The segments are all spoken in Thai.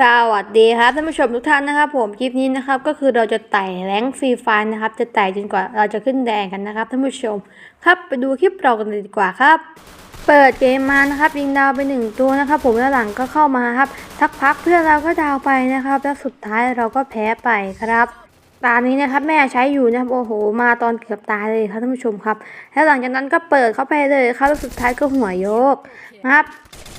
สวัสดีครับท่านผู้ชมทุกท่านนะครับผมคลิปนี้นะครับก็คือเราจะไต่แรงฟรีไฟล์นะครับจะไต่จนกว่าเราจะขึ้นแดงกันนะครับท่านผู้ชม ครับไปดูคลิปเรากันเลยดีกว่าครับ เปิดเกมมานะครับยิงดาวไปหนึ่งตัวนะครับ ผมแล้วหลังก็เข้ามาครับสักพักเพื่อนเราก็ดาวไปนะครับ แล้วสุดท้ายเราก็แพ้ไปครับ ตานี้นะครับแม่ใช้อยู่นะครับโอ้โห มาตอนเกือบตายเลยครับท่านผู้ชมครับ แล้วหลังจากนั้นก็เปิดเข้าไปเลยครับแล้วสุดท้ายก็หัวโยกนะครับ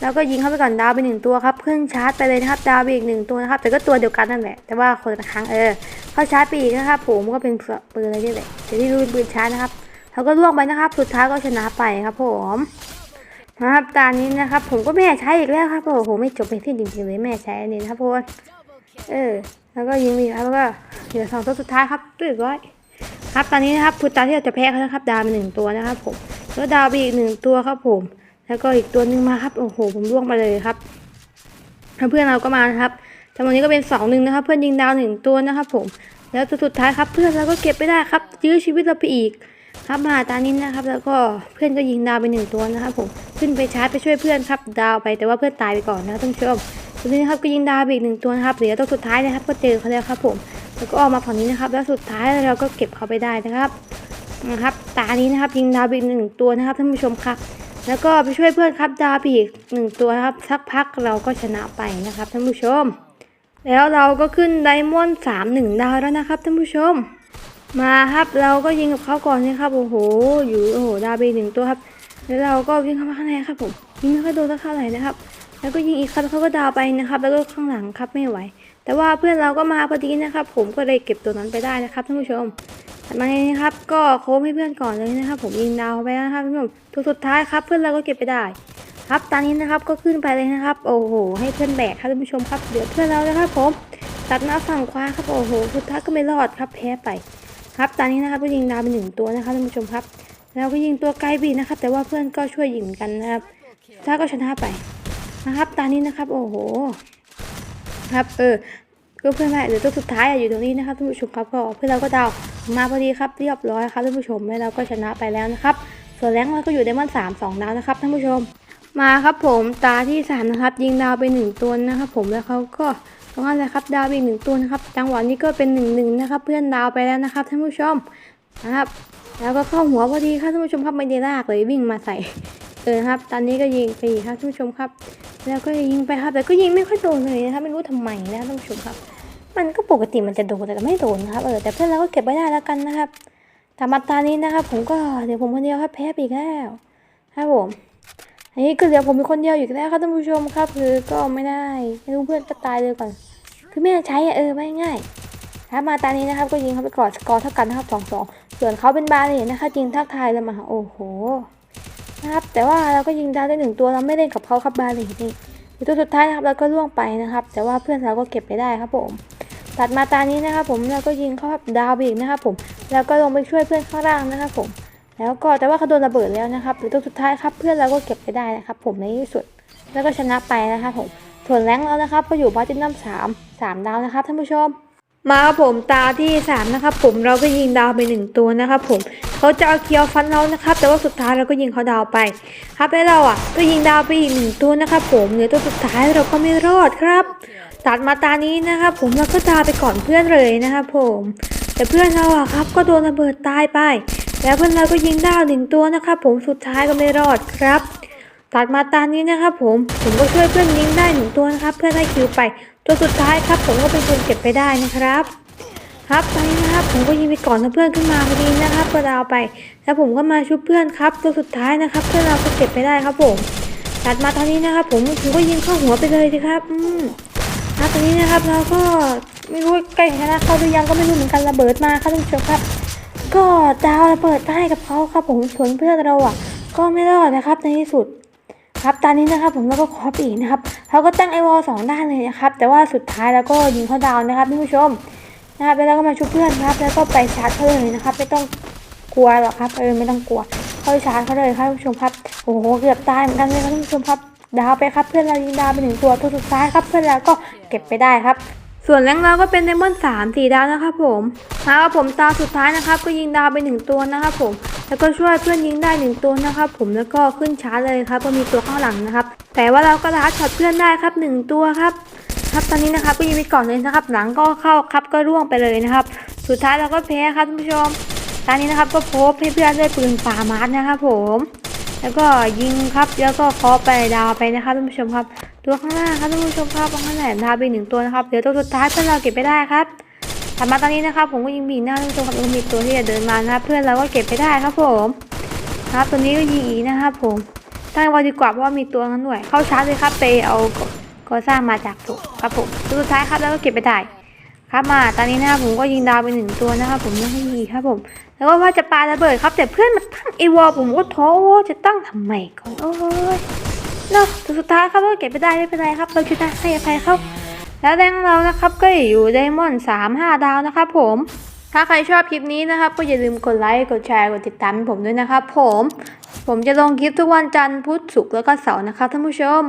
แล้วก็ยิงเข้าไปก่อนดาวไปหนึ่งตัวครับขึ้นชาร์จไปเลยนะครับดาวไปอีกหนึ่งตัวนะครับ แต่ก็ตัวเดียวกันนั่นแหละแต่ว่าคนละครั้งเออเข้าชาร์จไปอีกนะครับผมก็เป็นปืนอะไรนี่แหละแต่ที่รู้เป็นปืนชาร์จนะครับเขาก็ล่วงไปนะครับ สุดท้ายก็ชนะไปครับ ผมนะครับตอนนี้นะครับ ผมก็แม่ใช้อีกแล้วครับโอ้โหไม่จบไม่สิ้นจริงๆเลยแม่ใช้อันนี้นะครับพนเออ แล้วก็ยิงอีกครับแล้วก็เหลือสองตัวสุดท้ายครับเรียบร้อยครับตอนนี้นะครับพุตาที่เราจะแพ้เขานะครับ ดาวไปหนึ่งตัวนะครับ ผม แล้วดาวไปอีกหนึ่งตัวครับผม แล้วก็อีกตัวหนึ่งมาครับโอ้โหผมล่วงไปเลยครับเพื่อนเราก็มานะครับจำนวนนี้ก็เป็นสองหนึ่งนะครับ เพื่อนยิงดาวหนึ่งตัวนะครับ ผม แล้วตัวสุดท้ายครับ เพื่อนเราก็เก็บไปได้ครับ ยื้อชีวิตเราไปอีก ครับมาตานี้นะครับ แล้วก็เพื่อนก็ยิงดาวไปหนึ่งตัวนะครับ ผมขึ้นไปชาร์จไปช่วยเพื่อนครับ ดาวไปแต่ว่าเพื่อนตายไปก่อนนะครับท่านผู้ชม ตัวนี้นะครับก็ยิงดาวอีกหนึ่งตัวนะครับเหลือตัวสุดท้ายนะครับ ก็เจอเขาแล้วครับ ผมแล้วก็ออกมาฝั่งนี้นะครับ แล้วสุดท้ายเราก็เก็บเขาไปได้นะครับนะครับตานี้นะครับยิงดาวอีกหนึ่งตัวนะครับท่านผู้ชมครับ แล้วก็ไปช่วยเพื่อนครับดาวอีกหนึ่งตัวครับสักพักเราก็ชนะไปนะครับท่านผู้ชม แล้วเราก็ขึ้นไดมอนด์สามหนึ่งดาวแล้วนะครับท่านผู้ชม มาครับเราก็ยิงกับเขาก่อนนะครับโอ้โห อยู่โอ้โหดาวอีกหนึ่งตัวครับแล้วเราก็วิ่งเข้ามาข้างในครับผมยิงไม่ค่อยโดนสักเท่าไหร่นะครับ แล้วก็ยิงอีกครับเขาก็ดาวไปนะครับ แล้วก็ข้างหลังครับไม่ไหว แต่ว่าเพื่อนเราก็มาพอดีนะครับ ผมก็เลยเก็บตัวนั้นไปได้นะครับท่านผู้ชมถัดมานี้นะครับ ก็โค้งให้เพื่อนก่อนเลยนะครับ ผมยิงดาวไปแล้วนะครับท่านผู้ชมตัวสุดท้ายครับ เพื่อนเราก็เก็บไปได้ ครับตอนนี้นะครับก็ขึ้นไปเลยนะครับ โอ้โห ให้เพื่อนแบกครับท่านผู้ชมครับเดี๋ยวเพื่อนเรานะครับ ผมตัดมาฝั่งขวาครับโอ้โหสุดท้ายก็ไม่รอดครับแพ้ไป ครับตอนนี้นะครับก็ยิงดาวไปหนึ่งตัวนะครับท่านผู้ชมครับ แล้วก็ยิงตัวไกลบีนะครับ แต่ว่าเพื่อนก็ช่วยยิงกันนะครับสุดท้าก็ชนะไป นะครับ ตอนนี้นะครับ โอ้โห ครับ เออก็เพื่อนไม่เดี๋ยวตัวสุดท้ายอยู่ตรงนี้นะครับท่านผู้ชมครับก็เพื่อนเราก็ดาวมาพอดีครับเรียบร้อยครับท่านผู้ชมแล้วเราก็ชนะไปแล้วนะครับ ส่วนแรงเราก็อยู่ได้มอนสามสองดาวนะครับท่านผู้ชม มาครับผมตาที่สามนะครับ ยิงดาวไปหนึ่งตัวนะครับ ผมแล้วเขาก็ตรงนั้นเลครับดาวไปอีกหนึ่งตัวนะครับจังหวะนี้ก็เป็นหนึ่งหนึ่งนะครับ เพื่อนดาวไปแล้วนะครับท่านผู้ชมนะครับ แล้วก็เข้าหัวพอดีครับท่านผู้ชมครับไม่ได้ลากเลยวิ่งมาใส่เออครับ ตอนนี้ก็ยิงไปครับท่านผู้ชมครับ แล้วก็ยิงไปครับ แต่ก็ยิงไม่ค่อยโดนเลยนะครับไม่รู้ทำไมนะครับท่านผู้ชมครับ มันก็ปกติมันจะโดนแต่ไม่โดนนะครับเออแต่เพื่อนเราก็เก็บไว้ได้แล้วกันนะครับแต่มาตานี้นะครับ ผมก็เดี๋ยวผมคนเดียวครับแพ้ไปอีกแล้วครับผมอันนี้ก็เหลือผมเป็นคนเดียวอยู่แล้วครับท่านผู้ชมครับ คือก็ไม่ได้ไม่รู้เพื่อนก็ตายเลยก่อน คือแม่ใช้อะเออไม่ง่ายครับมาตานี้นะครับ ก็ยิงเขาไปก่อนสกอร์เท่ากันนะครับสองสองส่วนเขาเป็นบาเลยนะคะยิงทักทายเลยมาโอ้โห นะครับ แต่ว่าเราก็ยิงดาวได้หนึ่งตัวเราไม่เล่นกับเขาครับบาลยนี่ตัวสุดท้ายนะครับเราก็ล่วงไปนะครับ แต่ว่าเพื่อนเราก็เก็บไปได้ครับผม ตัดมาตานี้นะครับ ผมแล้วก็ยิงเข้าดาวไปอีกนะครับ ผมแล้วก็ลงไปช่วยเพื่อนข้างล่างนะครับผมแล้วก็แต่ว่าเขาโดนระเบิดแล้วนะครับหรือตัวสุดท้ายครับเพื่อนเราก็เก็บไปได้นะครับ ผมในที่สุดแล้วก็ชนะไปนะครับผมส่วนแรงแล้วนะครับ ก็อยู่บาจินัมสามสามดาวนะครับท่านผู้ชม มาครับผมตาที่สามนะครับผมเราก็ยิงดาวไปหนึ่งตัวนะครับผมเขาจะเอาเคียวฟันเรานะครับ แต่ว่าสุดท้ายเราก็ยิงเขาดาวไป ครับแล้วเราอะก็ยิงดาวไปอีกหนึ่งตัวนะครับผมเหลือตัวสุดท้ายเราก็ไม่รอดครับตัดมาตานี้นะครับผมเราก็ดาไปก่อนเพื่อนเลยนะครับผมแต่เพื่อนเราอะครับก็โดนระเบิดตายไป แล้วเพื่อนเราก็ยิงดาวหนึ่งตัวนะครับผมสุดท้ายก็ไม่รอดครับ ตัดมาตานี้นะครับผม ผมก็ช่วยเพื่อนยิงได้หนึ่งตัวนะครับ เพื่อนได้คิวไปตัวสุดท้ายครับ ผมก็เป็นคนเก็บไปได้นะครับ ครับตอนนี้นะครับ ผมก็ยิงไปก่อนนะเพื่อนขึ้นมาพอดีนะครับก็ดาวไป แล้วผมก็มาชุบเพื่อนครับ ตัวสุดท้ายนะครับ เพื่อนเราก็เก็บไปได้ครับผมตัดมาตอนนี้นะครับ ผมผมก็ยิงเข้าหัวไปเลยสิครับ อืมครับตอนนี้นะครับเราก็ไม่รู้ใกล้ชนะเขาหรือยังก็ไม่รู้เหมือนกันระเบิดมาครับท่านผู้ชมครับ ก็ดาวระเบิดให้กับเขาครับผมส่วนเพื่อนเราอะ ก็ไม่รอดนะครับในที่สุด ครับตอนนี้นะครับผมแล้วก็คอปอีกนะครับเขาก็ตั้งไอวอลสองด้านเลยนะครับ แต่ว่าสุดท้ายแล้วก็ยิงเขาดาวนะครับท่านผู้ชมนะครับแล้วเราก็มาชุบเพื่อนครับ แล้วก็ไปชาร์จเขาเลยนะครับ ไม่ต้องกลัวหรอกครับเออไม่ต้องกลัวเข้าชาร์จเขาเลยครับท่านผู้ชมครับโอ้โหเกือบตายเหมือนกันเลยครับท่านผู้ชมครับดาวไปครับเพื่อนเรายิงดาวไปหนึ่งตัวตัวสุดท้ายครับเพื่อนเราก็เก็บไปได้ครับ ส่วนแรงเราก็เป็นไดมอนด์สามสี่ดาวนะครับผมนะครับผมตาสุดท้ายนะครับ ก็ยิงดาวไปหนึ่งตัวนะครับผม แล้วก็ช่วยเพื่อนยิงได้หนึ่งตัวนะครับผมแล้วก็ขึ้นชาร์จเลยครับ ก็มีตัวข้างหลังนะครับ แต่ว่าเราก็ลัดช็อตเพื่อนได้ครับหนึ่งตัวครับครับตอนนี้นะครับก็ยิงไปก่อนเลยนะครับ หลังก็เข้าครับก็ร่วงไปเลยนะครับ สุดท้ายเราก็แพ้ครับท่านผู้ชมตอนนี้นะครับก็พบให้เพื่อนด้วยปืนป่ามาร์นะครับผม แล้วก็ยิงครับ แล้วก็เคาะไปดาวไปนะครับท่านผู้ชมครับ ตัวข้างหน้าครับท่านผู้ชมครับข้างหน้าดาวไปหนึ่งตัวนะครับเดี๋ยวตัวสุดท้ายเพื่อนเราเก็บไปได้ครับถัดมาตอนนี้นะครับ ผมก็ยิงบีหน้าท่านผู้ชมครับแล้วก็มีตัวที่จะเดินมานะครับ เพื่อนเราก็เก็บไปได้ครับผมครับตัวนี้ก็ยิงอีนะครับผมตั้งไว้ดีกว่าเพราะว่ามีตัวนั้นด้วย เข้าชาร์จเลยครับไปเอาก่อสร้างมาจากถูกครับผมตัวสุดท้ายครับแล้วก็เก็บไปได้ ครับมาตอนนี้นะครับผมก็ยิงดาวไปหนึ่งตัวนะครับผมยังไม่มีครับผม แล้วก็ว่าจะปาระเบิดครับแต่เพื่อนมาตั้งไอวอลผมก็ท้อจะตั้งทำไมก่อนโอ้ยเนาะสุดท้ายครับก็เก็บไปได้ไม่เป็นไรครับเราชนะให้อภัยเขาแล้วแรงเรานะครับก็อยู่ไดมอนด์สามห้าดาวนะครับผมถ้าใครชอบคลิปนี้นะครับก็อย่าลืมกดไลค์กดแชร์กดติดตามผมด้วยนะครับผม ผมจะลงคลิปทุกวันจันทร์พุธศุกร์แล้วก็เสาร์นะครับท่านผู้ชม